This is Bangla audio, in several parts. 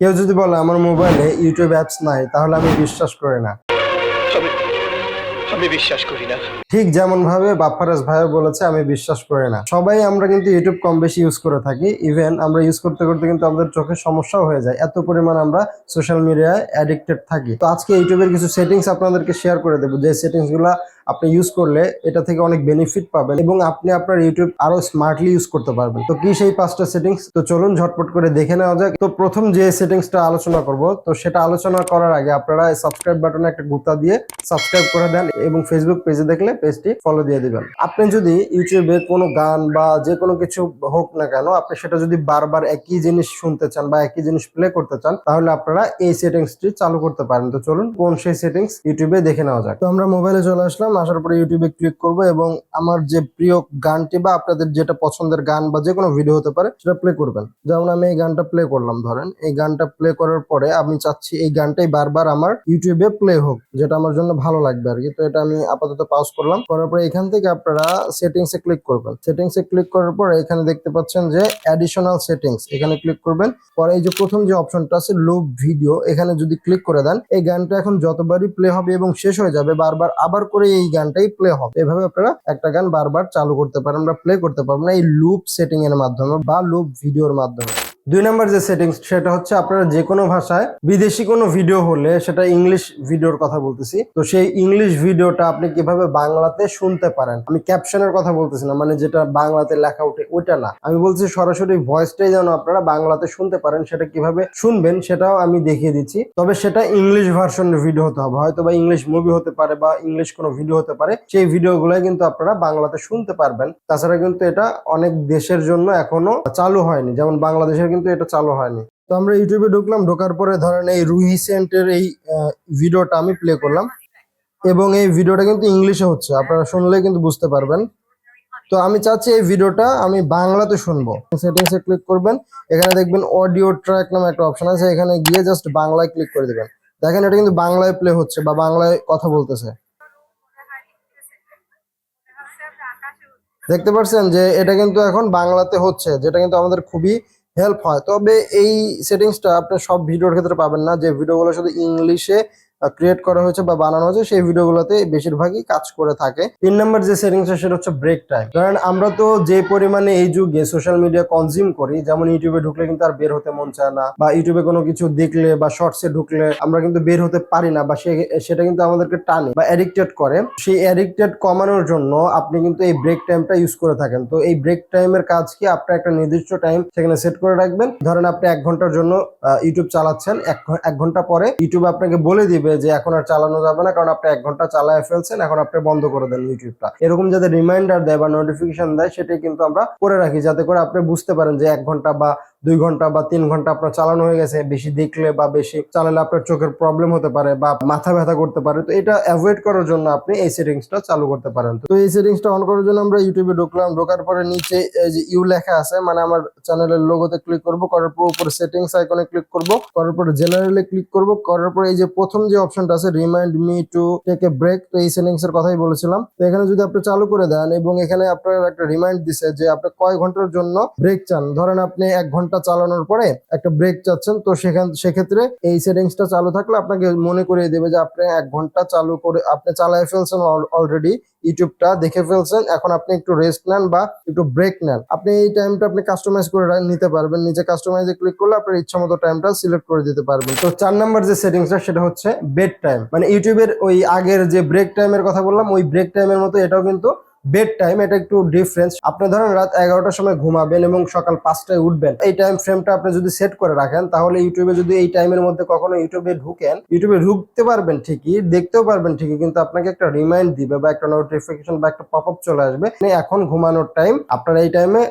কেউ যদি বলে আমার মোবাইলে ইউটিউব অ্যাপস নাই তাহলে আমি বিশ্বাস করি না। আমি বিশ্বাস করি না। ঠিক যেমন ভাবে বাপ্পারাজ ভাই বলেছে আমি বিশ্বাস করি না। সবাই আমরা কিন্তু ইউটিউব কম বেশি ইউজ করে থাকি। ইভেন আমরা ইউজ করতে করতে কিন্তু আমাদের চোখের সমস্যাও হয়ে যায়। এত পরিমাণ আমরা সোশ্যাল মিডিয়ায় অ্যাডিক্টেড থাকি। তো আজকে ইউটিউবের কিছু সেটিংস আপনাদেরকে শেয়ার করে দেবো। যে সেটিংসগুলা আপনি ইউজ করলে এটা থেকে অনেক বেনিফিট পাবেন এবং আপনি আপনার ইউটিউব আরও স্মার্টলি ইউজ করতে পারবেন। তো কি সেই পাঁচটা সেটিংস তো চলুন ঝটপট করে দেখে নেওয়া যাক। তো প্রথম যে সেটিংসটা আলোচনা করব, তো সেটা আলোচনা করার আগে আপনারা সাবস্ক্রাইব বাটনে একটা গুতা দিয়ে সাবস্ক্রাইব করে দেন এবং ফেসবুক পেজে দেখলে পেজটি ফলো দিয়ে দিবেন। আপনি যদি ইউটিউবে কোনো গান বা যে কোনো কিছু হোক না কেন, আপনি সেটা যদি বারবার একই জিনিস শুনতে চান বা একই জিনিস প্লে করতে চান, তাহলে আপনারা এই সেটিংসটি চালু করতে পারেন। তো চলুন কোন সেই সেটিংস ইউটিউবে দেখে নেওয়া যাক। তো আমরা মোবাইলে চলে আসলাম। আসার পরে ইউটিউবে ক্লিক করব এবং আমার যে প্রিয় গানটি বা আপনাদের যেটা পছন্দের গান বা যে কোনো ভিডিও হতে পারে, সেটা প্লে করবেন। যেমন আমি এই গানটা প্লে করলাম, ধরেন। এই গানটা প্লে করার পরে আমি চাচ্ছি এই গানটাই বারবার আমার ইউটিউবে প্লে হোক, যেটা আমার জন্য ভালো লাগবে আর কি তো এটা আমি আপাতত পাস করলাম। করার পরে এখান থেকে আপনারা সেটিংস এ ক্লিক করবেন। সেটিংস এ ক্লিক করার পরে এখানে দেখতে পাচ্ছেন যে অ্যাডিশনাল সেটিংস এখানে ক্লিক করবেন। পরে এই যে প্রথম যে অপশনটা আছে লুপ ভিডিও এখানে যদি ক্লিক করে দেন, এই গানটা এখন যতবারই প্লে হবে এবং শেষ হয়ে যাবে, বারবার আবার করে এই গানটাই প্লে হবে। এভাবে আপনারা একটা গান বারবার চালু করতে পারেন বা প্লে করতে পারবেন এই লুপ সেটিং এর মাধ্যমে বা লুপ ভিডিওর মাধ্যমে। দুই নাম্বার যে সেটিংস সেটা হচ্ছে আপনারা যে কোনো ভাষায় বিদেশি কোনো ভিডিও হলে সেটা ইংলিশ ভিডিওর কথা বলতেছি। তো সেই ইংলিশ ভিডিওটা আপনি কীভাবে বাংলাতে শুনতে পারেন? আমি ক্যাপশনের কথা বলতেছি না মানে যেটা বাংলাতে লেখা ওঠে ওইটা না। আমি বলছি সরাসরি ভয়েসটাই যেন আপনারা বাংলাতে শুনতে পারেন, সেটা কীভাবে শুনবেন সেটাও আমি দেখিয়ে দিচ্ছি। তবে সেটা ইংলিশ ভার্সনের ভিডিও হতে হবে। হয়তো বা ইংলিশ মুভি হতে পারে বা ইংলিশ কোনো ভিডিও হতে পারে, সেই ভিডিওগুলোই কিন্তু আপনারা বাংলাতে শুনতে পারবেন। তাছাড়া কিন্তু এটা অনেক দেশের জন্য এখনও চালু হয়নি। যেমন বাংলাদেশের কিন্তু এটা চালু হয়নি। তো আমরা ইউটিউবে ঢুকলাম, ঢোকার পরে ধরেন এই রুহি সেন্টের এই ভিডিওটা আমি প্লে করলাম। এবং এই ভিডিওটা কিন্তু ইংলিশে হচ্ছে, আপনারা শুনলে কিন্তু বুঝতে পারবেন। তো আমি চাচ্ছি এই ভিডিওটা আমি বাংলাতে শুনব। সেটিংসে ক্লিক করবেন, এখানে দেখবেন অডিও ট্র্যাক নামে একটা অপশন আছে, এখানে গিয়ে জাস্ট বাংলায় ক্লিক করে দিবেন। দেখেন এটা কিন্তু বাংলায় প্লে হচ্ছে বা বাংলায় কথা বলতেছে। দেখতে পাচ্ছেন যে এটা কিন্তু এখন বাংলাতে হচ্ছে, যেটা কিন্তু আমাদের খুবই হেল্প হয়। তবে এই সেটিংসটা আপনি সব ভিডিওর ক্ষেত্রে পাবেন না। যে ভিডিওগুলো শুধু ইংলিশে ক্রিয়েট করা হয়েছে বা বানানো হয়েছে, সেই ভিডিওগুলোতে বেশিরভাগই কাজ করে থাকে। তিন নম্বর যে সেটিংসটা সেটা হচ্ছে ব্রেক টাইম কারণ আমরা তো যে পরিমাণে এই যুগে সোশ্যাল মিডিয়া কনজিউম করি, যেমন ইউটিউবে ঢুকলে কিন্তু আর বের হতে মন চায় না, বা ইউটিউবে কোনো কিছু দেখলে বা শর্টসে ঢুকলে আমরা কিন্তু বের হতে পারি না, বা সেটা কিন্তু আমাদেরকে টানে বা অ্যাডিক্টেড করে। সেই অ্যাডিক্টেড কমানোর জন্য আপনি কিন্তু এই ব্রেক টাইমটা ইউজ করে থাকেন। তো এই ব্রেক টাইমের কাজ কি? আপনি একটা নির্দিষ্ট টাইম সেখানে সেট করে রাখবেন। ধরেন, আপনি এক ঘণ্টার জন্য ইউটিউব চালাচ্ছেন। এক ঘণ্টা পরে ইউটিউব আপনাকে বলে দিবে যে এখন আর চালানো যাবে না, কারণ আপনি এক ঘণ্টা চালায় ফেলছেন, এখন আপনি বন্ধ করে দেন ইউটিউবটা। এরকম যাতে রিমাইন্ডার দেয় বা নোটিফিকেশন দেয়, সেটাই কিন্তু আমরা করে রাখি, যাতে করে আপনি বুঝতে পারেন যে এক ঘণ্টা বা দুই ঘণ্টা বা তিন ঘণ্টা আপনার চালানো হয়ে গেছে, বেশি দেখলে বা বেশি চালালে আপনার চোখের প্রবলেম হতে পারে বা মাথা ব্যথা করতে পারে। তো এটা অ্যাভয়েড করার জন্য আপনি এই সেটিংসটা চালু করতে পারেন। তো এই সেটিংসটা অন করার জন্য আমরা ইউটিউবে ঢুকলাম। ঢোকার পরে নিচে যে ইউ লেখা আছে মানে আমার চ্যানেলের লোগোতে ক্লিক করব, করার পর উপরে সেটিংস আইকনে ক্লিক করব, করার পর জেনারেলে ক্লিক করব, করার পর এই যে প্রথম যে অপশনটা আছে remind me to take a break তো এই সেটিংস এর কথাই বলেছিলাম। তো এখানে যদি আপনি চালু করে দেন এবং এখানে আপনার একটা রিমাইন্ড দিছে যে আপনি কয় ঘণ্টার জন্য ব্রেক চান, ধরেন আপনি এক ঘণ্টা চালানোর পরে একটা ব্রেক চাচ্ছেন, তো সেখান সেক্ষেত্রে এই সেটিংসটা চালু থাকলে আপনাকে মনে করিয়ে দেবে যে আপনি এক ঘণ্টা চালু করে আপনি চালায় ফেলছেন অলরেডি ইউটিউবটা দেখে ফেলছেন, এখন আপনি একটু রেস্ট নেন বা একটু ব্রেক নেন। আপনি এই টাইমটা আপনি কাস্টমাইজ করে নিতে পারবেন নিচে কাস্টমাইজে ক্লিক করলে আপনার ইচ্ছা মতো টাইমটা সিলেক্ট করে দিতে পারবেন। তো চার নাম্বার যে সেটিংসটা, সেটা হচ্ছে বেড টাইম মানে ইউটিউবের ওই আগের যে ব্রেক টাইমের কথা বললাম, ওই ব্রেক টাইমের মতো এটাও কিন্তু বেড টাইম এটা একটু ডিফারেন্স আপনি ধরেন রাত এগারোটার সময় ঘুমাবেন এবং সকাল পাঁচটায় উঠবেন। এই টাইম ফ্রেমটা আপনি যদি সেট করে রাখেন, তাহলে ইউটিউবে যদি এই টাইমের মধ্যে কখনো ইউটিউবে ঢুকেন ইউটিউবে ঢুকতে পারবেন ঠিকই, দেখতেও পারবেন ঠিকই, কিন্তু আপনাকে একটা রিমাইন্ড দিবে বা একটা নোটিফিকেশন বা একটা পপ আপ চলে আসবে এখন ঘুমানোর টাইম আপনার এই টাইমে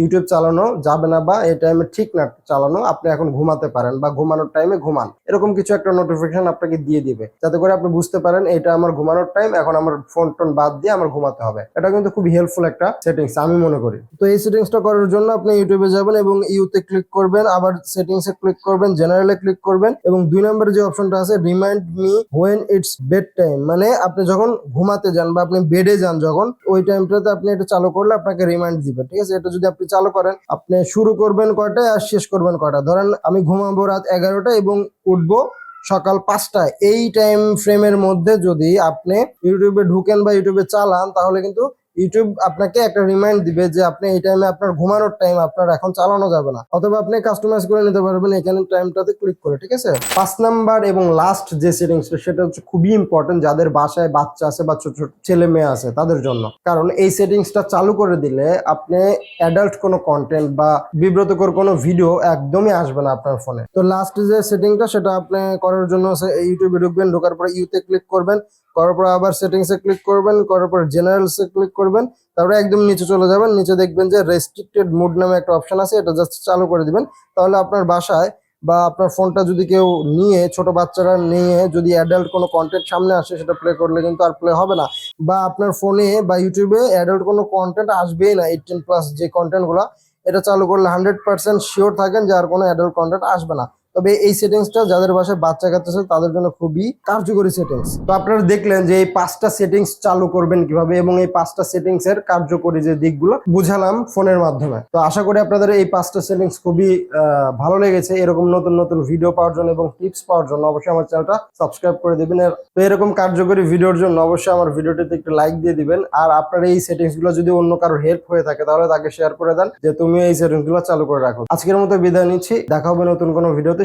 ইউটিউব চালানো যাবে না বা এই টাইমে ঠিক না চালানো, আপনি এখন ঘুমাতে পারেন বা ঘুমানোর টাইমে ঘুমান। এরকম কিছু একটা নোটিফিকেশন আপনাকে দিয়ে দিবে। যাতে করে আপনি বুঝতে পারেন, এটা আমার ঘুমানোর টাইম এখন আমার ফোন টোন বাদ দিয়ে আমার ঘুমাতে হবে। এটা কিন্তু খুব হেল্পফুল একটা সেটিংস আমি মনে করি। তো এই সেটিংসটা করার জন্য আপনি ইউটিউবে যাবেন এবং ইউতে ক্লিক করবেন, আবার সেটিংসে ক্লিক করবেন জেনারেলে ক্লিক করবেন এবং দুই নম্বরে যে অপশনটা আছে remind me when it's bed time মানে আপনি যখন ঘুমাতে যান বা আপনি বেডে যান যখন, ওই টাইমটাতে আপনি এটা চালু করলে আপনাকে রিমাইন্ড দিবে, ঠিক আছে? এটা যদি আপনি চালু করেন, আপনি শুরু করবেন কয়টায় আর শেষ করবেন কয়টা? ধরেন আমি ঘুমাবো রাত এগারোটা এবং উঠবো সকাল পাঁচটায়। এই টাইম ফ্রেমের মধ্যে যদি আপনি ইউটিউবে ঢুকেন বা ইউটিউবে চালান, তাহলে কিন্তু ইউটিউব আপনাকে একটা রিমাইন্ড দিবে যে আপনি এই টাইমে আপনার ঘুমানোর টাইম আপনার এখন চালানো যাবে না। অথবা আপনি কাস্টমাইজ করে নিতে পারবেন এখানে টাইমটাতে ক্লিক করে, ঠিক আছে? পাঁচ নাম্বার এবং লাস্ট যে সেটিংসটা সেটা হচ্ছে খুবই ইম্পর্টেন্ট যাদের বাসায় বাচ্চা আছে বা ছোট ছোট ছেলে মেয়ে আছে তাদের জন্য। কারণ এই সেটিংসটা চালু করে দিলে আপনি অ্যাডাল্ট কোনো কন্টেন্ট বা বিব্রতকর কোনো ভিডিও একদমই আসবে না আপনার ফোনে তো লাস্ট যে সেটিংটা সেটা আপনি করার জন্য ইউটিউবে ঢুকবেন, ঢোকার পরে ইউতে ক্লিক করবেন, করার পর আবার সেটিংসে ক্লিক করবেন, করার পর জেনারেলসে ক্লিক করবেন তারপরে একদম নিচে চলে যাবেন, নিচে দেখবেন যে রেস্ট্রিক্টেড মুড নামে একটা অপশন আছে, এটা জাস্ট চালু করে দিবেন। তাহলে আপনার বাসায় বা আপনার ফোনটা যদি কেউ নিয়ে, ছোট বাচ্চারা নিয়ে যদি অ্যাডাল্ট কোনো কন্টেন্ট সামনে আসে, সেটা প্লে করলে কিন্তু আর প্লে হবে না। বা আপনার ফোনে বা ইউটিউবে অ্যাডাল্ট কোনো কন্টেন্ট আসবেই না এইটিন প্লাস যে কন্টেন্টগুলো এটা চালু করলে হান্ড্রেড পার্সেন্ট শিওর থাকেন যে আর কোনো অ্যাডাল্ট কন্টেন্ট আসবে না। তবে এই সেটিংসটা যাদের বাসায় বাচ্চা কাচ্চা আছে, তাদের জন্য খুবই কার্যকরী সেটিংস। তো আপনারা দেখলেন যে এই পাঁচটা সেটিংস চালু করবেন কীভাবে এবং এই পাঁচটা সেটিংস এর কার্যকরী যে দিকগুলো বুঝালাম ফোনের মাধ্যমে। তো আশা করি আপনাদের এই পাঁচটা সেটিংস খুবই ভালো লেগেছে। এরকম নতুন নতুন ভিডিও পাওয়ার জন্য এবং টিপস পাওয়ার জন্য অবশ্যই আমার চ্যানেলটা সাবস্ক্রাইব করে দিবেন। তো এরকম কার্যকরী ভিডিওর জন্য অবশ্যই আমার ভিডিওটিতে একটু লাইক দিয়ে দিবেন। আর আপনার এই সেটিংসগুলো যদি অন্য কারোর হেল্প হয়ে থাকে, তাহলে তাকে শেয়ার করে দেন যে তুমি এই সেটিংসগুলো চালু করে রাখো। আজকের মতো বিদায় নিচ্ছি। দেখা হবে নতুন কোনো ভিডিওতে।